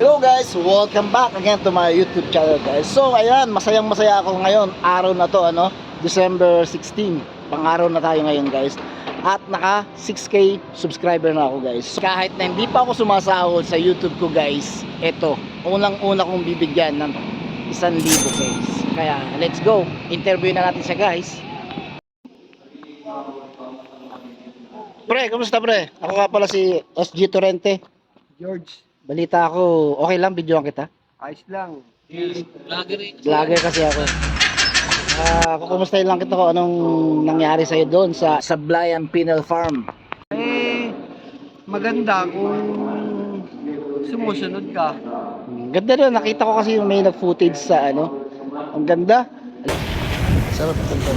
welcome back again to my YouTube channel guys. So ayan, masayang masaya ako ngayon, araw na to ano, December 16. Pang-araw na tayo ngayon guys. At naka 6k subscriber na ako guys. So, kahit na hindi pa ako sumasahod sa YouTube ko guys, eto, unang-una kong bibigyan ng 1,000 guys. Kaya let's go, interview na natin siya guys. Pre, kamusta pre? Ako nga pala si SG Torrente. George, Balita ako, okay lang, videoan kita. ayos lang. Vlogger kasi ako. Ah, kukumustahin lang kita ko anong nangyari sa'yo doon sa Sablayan Penal Farm. Eh, maganda kung sumusunod ka. Hmm, Ganda doon, nakita ko kasi may nag-footage sa ano. Ang ganda. Sarap ito.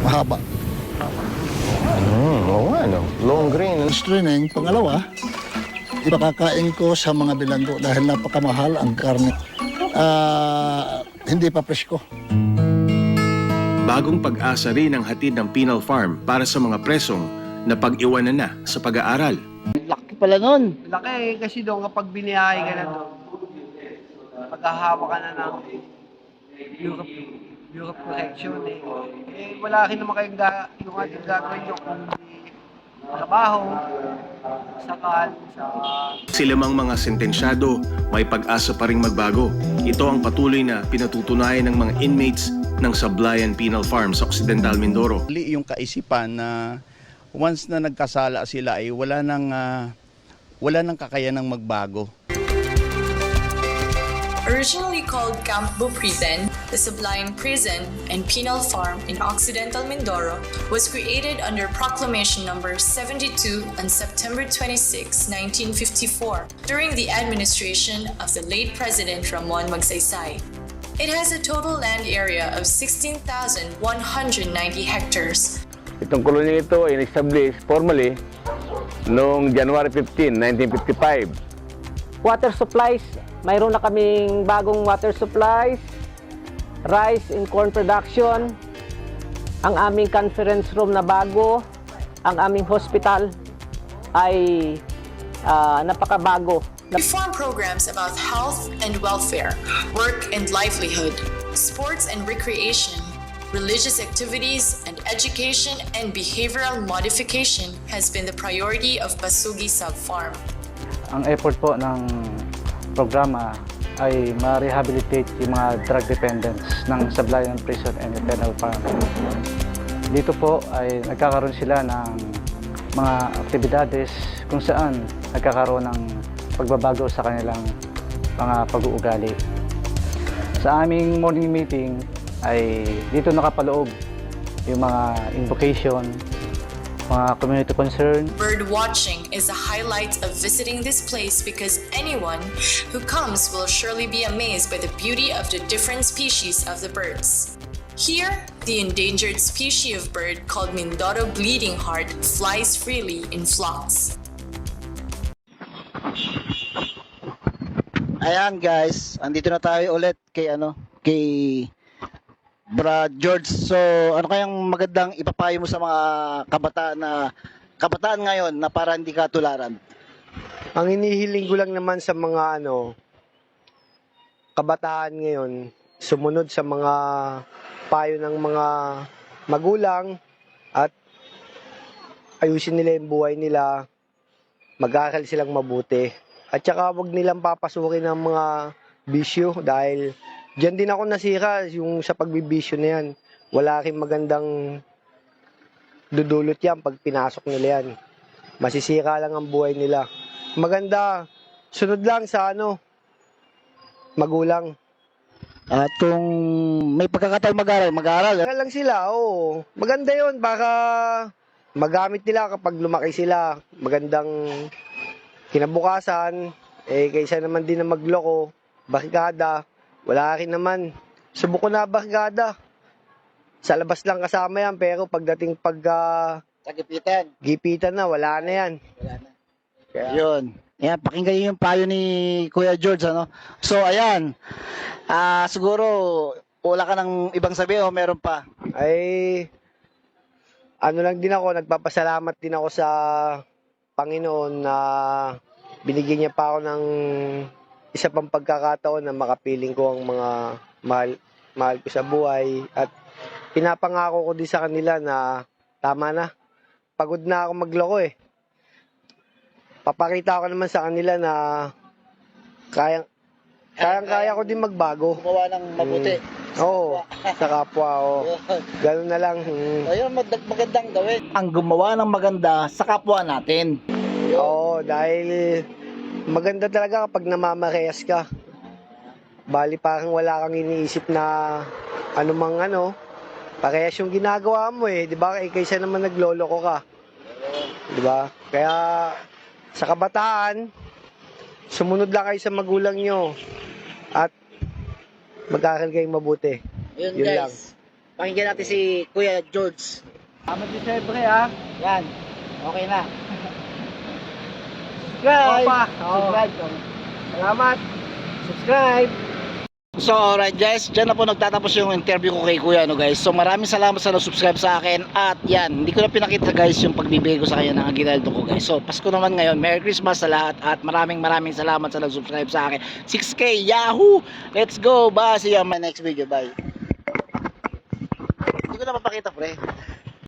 mahaba. Hmm, oo nga, no? Long green. Streaming, pangalawa, ipakakain ko sa mga bilanggo dahil napakamahal ang karne. Ah, hindi pa presko. Bagong pag-asa rin ang hatid ng penal farm para sa mga presong na pag-iwanan na sa pag-aaral. Laki pala nun. Laki kasi doon kapag biniyahe ka na doon, maghahawa ka na ng Bureau of Protection eh. Eh, wala rin naman kayong ga, yung ating gagawin nyo kung trabaho, sakal, sa Sila mang mga sentensyado, may pag-asa pa rin magbago. Ito ang patuloy na pinatutunayan ng mga inmates ng Sablayan Penal Farm sa Occidental Mindoro. Yung kaisipan na once na nagkasala sila ay wala nang ah, wala nang kakayanang magbago. Originally called Camp Bupriten, the Sublime Prison and Penal Farm in Occidental Mindoro was created under Proclamation Number 72 on September 26, 1954, during the administration of the late President Ramon Magsaysay. It has a total land area of 16,190 hectares, Itong kolonya ito ay in-establish formally noong January 15, 1955. Water supplies. Mayroon na kaming bagong water supplies, rice and corn production, ang aming conference room na bago, ang aming hospital ay ah, napakabago. Reform programs about health and welfare, work and livelihood, sports and recreation, religious activities, and education and behavioral modification has been the priority of Basugi Sub Farm. Ang effort po ng programa ay ma-rehabilitate yung mga drug dependents ng Sablayan Prison and Penal Farm. Dito po ay nagkakaroon sila ng mga aktibidades kung saan nagkakaroon ng pagbabago sa kanilang mga pag-uugali. Sa aming morning meeting ay dito nakapaloob yung mga invocation, mga community concern, Bird watching is a highlight of visiting this place because anyone who comes will surely be amazed by the beauty of the different species of the birds. Here, the endangered species of bird called Mindoro bleeding heart flies freely in flocks. Ayan guys, andito na tayo ulit kay ano, kay Brad George. So, ano kayang magandang ipapayo mo sa mga kabataan na kabataan ngayon na para hindi katularan? Ang hinihiling ko lang naman sa mga ano kabataan ngayon, sumunod sa mga payo ng mga magulang at ayusin nila yung buhay nila, mag-aaral silang mabuti. At saka wag nilang papasukin ng mga bisyo dahil diyan din ako nasira yung sa pagbibisyo na yan. Wala rin magandang dudulot yan pag pinasok nila yan. Masisira lang ang buhay nila maganda sunod lang sa ano magulang At kung may pagkakataon mag-aral, mag-aral. Kaya lang sila oo maganda yon baka magamit nila kapag lumaki sila magandang kinabukasan eh kaysa naman din na magloko barkada wala rin naman subok ko na barkada sa labas lang kasama yan pero pagdating pagka Sa gipitan. gipitan na wala na yan Yun. Ayan, pakinggan niyo yung payo ni Kuya George, ano? So, ayan. Ah, siguro, wala ka ng ibang sabi o meron pa? ay ano lang din ako, nagpapasalamat din ako sa Panginoon na binigyan niya pa ako ng isa pang pagkakataon na makapiling ko ang mga mahal, mahal ko sa buhay at pinapangako ko din sa kanila na tama na. Pagod na ako magloko eh. Papakita ko naman sa kanila na kayang kayang-kaya ko din magbago. Gumawa ng mabuti. Oo, sa kapwa ko. Ganun na lang. mm. Ayun, mag- magandang gawin. Ang gumawa ng maganda sa kapwa natin. Oo, dahil maganda talaga kapag namamarehas ka. Bali parang wala kang iniisip na anumang ano, parehas yung ginagawa mo eh, 'di ba? Eh, kaysa naman nagloloko ka. 'Di ba? Kaya sa kabataan, sumunod lang kayo sa magulang nyo at mag-aaral kayong mabuti. Yun, Yun guys. lang. Pakinggan natin si Kuya George. Tama Disyembre ah. Yan. Okay na. Subscribe. Opa. Oo. Subscribe. Salamat. Subscribe. So alright guys, dyan na po nagtatapos yung interview ko kay Kuya no guys. So maraming salamat sa nag-subscribe sa akin at yan, hindi ko na pinakita guys yung pagbibigay ko sa kanya ng aginaldo ko guys. So Pasko naman ngayon, Merry Christmas sa lahat at maraming maraming salamat sa nag-subscribe sa akin. 6k, Yahoo! Let's go! Bye! See you on my next video. Bye! Hindi ko na mapakita pre.